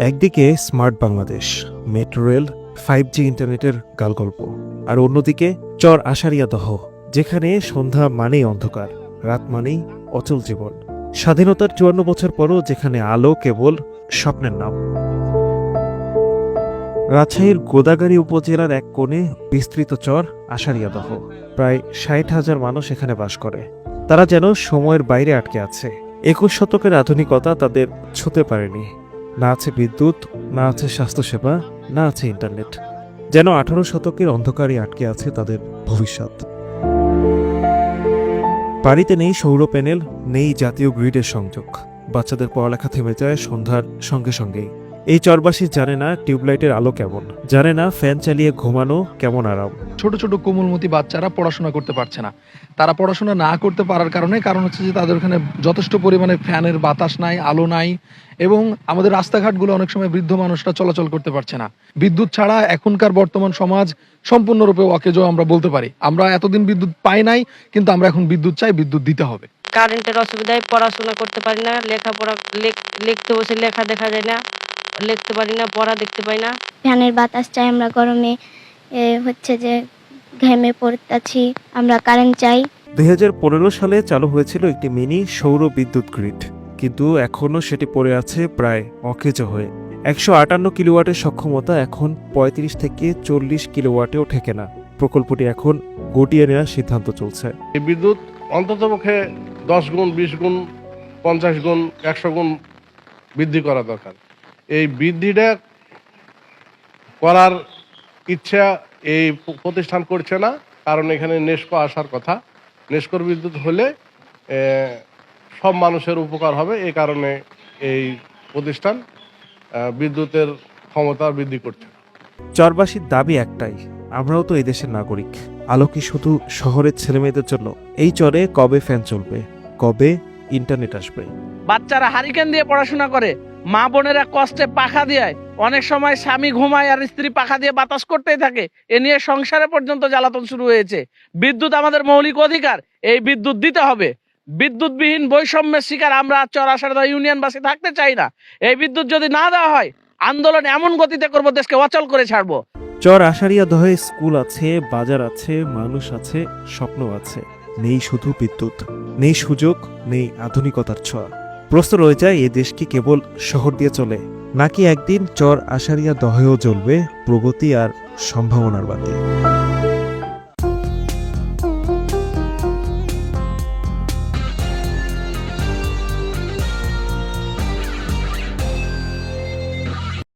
একদিকে smart Bangladesh, metro rail five G ইন্টারনেটের গালগল্প, আর অন্যদিকে চর আষাঢ়িয়া দহ যেখানে সন্ধ্যা মানেই অন্ধকার, রাত মানেই অচল জীবন। স্বাধীনতার চুয়ান্ন বছর পরও যেখানে আলো কেবল স্বপ্নের নাম। রাজশাহীর গোদাগাড়ি উপজেলার এক কোণে বিস্তৃত চর আষাঢ়িয়া দহ প্রায় ষাট হাজার মানুষ এখানে বাস করে। তারা যেন সময়ের বাইরে আটকে আছে। একুশ শতকের আধুনিকতা তাদের ছুতে পারেনি। না আছে বিদ্যুৎ, না আছে স্বাস্থ্যসেবা, না আছে ইন্টারনেট। যেন আঠারো শতকের অন্ধকারে আটকে আছে তাদের ভবিষ্যৎ। বাড়িতে নেই সৌর প্যানেল, নেই জাতীয় গ্রিডের সংযোগ। বাচ্চাদের পড়ালেখা থেমে যায় সন্ধ্যার সঙ্গে সঙ্গেই। এই চরবাসী জানে না টিউবলাইটের আলো কেমন। জানে না ফ্যান চালিয়ে ঘুমানো কেমন আরাম। ছোট ছোট কোমলমতি বাচ্চারা পড়াশোনা করতে পারছে না। তারা পড়াশোনা না করতে পারার কারণে কারণ হচ্ছে যে তাদের ওখানে যথেষ্ট পরিমাণে ফ্যানের বাতাস নাই আলো নাই এবং আমাদের রাস্তাঘাটগুলো অনেক সময় বৃদ্ধ মানুষরা চলাচল করতে পারছে না। বিদ্যুৎ ছাড়া এখনকার বর্তমান সমাজ সম্পূর্ণরূপে অকেজো আমরা বলতে পারি। আমরা এতদিন বিদ্যুৎ পাই নাই কিন্তু আমরা এখন বিদ্যুৎ চাই বিদ্যুৎ দিতে হবে। কারেন্টের অসুবিধায় পড়াশোনা করতে পারি না লেখাপড়া লেখ- লিখতে বসে লেখা দেখা যায় না। লিখতে পারি না পড়া দেখতে পাই না। ফ্যানের বাতাস চাই আমরা গরমে এ, হচ্ছে যে ঘেমে পড়তেছি আমরা কারেন্ট চাই। দুই হাজার পনেরো সালে চালু হয়েছিল একটি মিনি সৌর বিদ্যুৎ গ্রিড কিন্তু এখনও সেটি পড়ে আছে প্রায় অকেজো হয়ে। একশো আটান্ন কিলোওয়াটের সক্ষমতা এখন পঁয়ত্রিশ থেকে চল্লিশ কিলোওয়াটেও ঠেকে না। প্রকল্পটি এখন গটিয়ে নেওয়ার সিদ্ধান্ত চলছে। এই বিদ্যুৎ অন্ততপক্ষে দশ গুণ বিশ গুণ পঞ্চাশ গুণ একশো গুণ বৃদ্ধি করা দরকার। এই বৃদ্ধিটা করার ইচ্ছা এই প্রতিষ্ঠান করছে না কারণ এখানে নেস্কো আসার কথা। নেস্কোর বিদ্যুৎ হলে সব মানুষের উপকার হবে এই কারণে এই প্রতিষ্ঠান বিদ্যুতের ক্ষমতা বৃদ্ধি করছে। চরবাসীর দাবি একটাই আমরাও তো এই দেশের নাগরিক। আলো কি শুধু শহরের ছেলেমেয়েদের জন্য? এই চরে কবে ফ্যান চলবে? কবে ইন্টারনেট আসবে? বাচ্চারা হারিকেন দিয়ে পড়াশোনা করে মা বোনেরা কষ্টে পাখা দিয়ে অনেক সময় স্বামী ঘুমায় আর স্ত্রী পাখা দিয়ে বাতাস করতেই থাকে। এ নিয়ে সংসারে পর্যন্ত জ্বালাতন শুরু হয়েছে। বিদ্যুৎ আমাদের মৌলিক অধিকার, এই বিদ্যুৎ দিতে হবে। বিদ্যুৎবিহীন বৈষম্যের শিকার আমরা চরাসারদা ইউনিয়নবাসী থাকতে চাই না। এই বিদ্যুৎ যদি না দেওয়া হয়, আন্দোলন এমন গতিতে করব, দেশকে অচল করে ছাড়বো। চর আষাঢ়িয়া দহে স্কুল আছে, বাজার আছে, মানুষ আছে, স্বপ্ন আছে। নেই শুধু বিদ্যুৎ, নেই সুযোগ, নেই আধুনিকতার ছোঁয়া। প্রশ্ন রয়ে যায়, এ দেশ কি কেবল শহর দিয়ে চলে, নাকি একদিন চর আষাঢ়িয়া দহেও জ্বলবে প্রগতি আর সম্ভাবনার বাতি?